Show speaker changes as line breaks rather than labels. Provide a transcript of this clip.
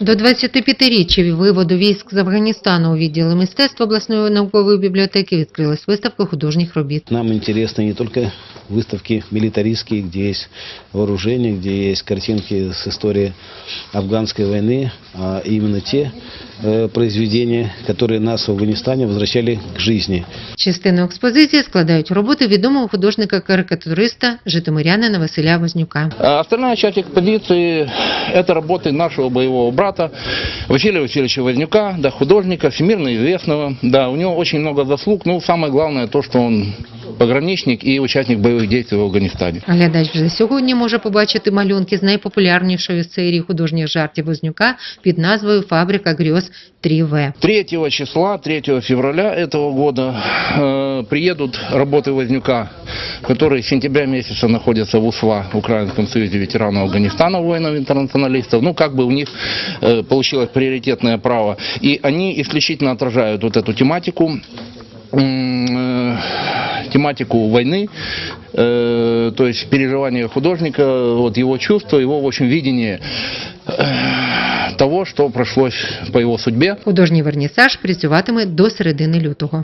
До 25-річчя виводу військ з Афганістану у відділі мистецтв обласної наукової бібліотеки відкрилась виставка художніх робіт.
Нам интересны не только выставки милитаристские, где есть вооружение, где есть картинки с истории афганской войны, а именно те э, произведения, которые нас в Афганистане возвращали к жизни.
Частину експозиції складають роботи відомого художника-карикатуриста Житомирянина Василя Вознюка.
А Остальная часть экспозиции – это работы нашего боевого брата Василия Васильевича Вознюка, да, художника, всемирно известного. Да, у него очень много заслуг, но самое главное то, что он пограничник и участник боевых действий в Афганистане.
Глядач вже сьогодні може побачити малюнки з найпопулярнішої з серії художніх жартів Вознюка під назвою Фабрика грьоз 3В.
3 числа, 3 февраля этого года э, приедут работы Вознюка, которые с сентября месяца находятся в УСВА, в Украинском союзе ветеранов Афганистана, воинов-интернационалистов. Ну, как бы у них э, получилось приоритетное право. И они исключительно отражают вот эту тематику, м, э, тематику войны, э, то есть переживания художника, вот его чувства, его, в общем, видение э, того, что прошлось по его судьбе.
Художній вернісаж працюватиме до середини лютого.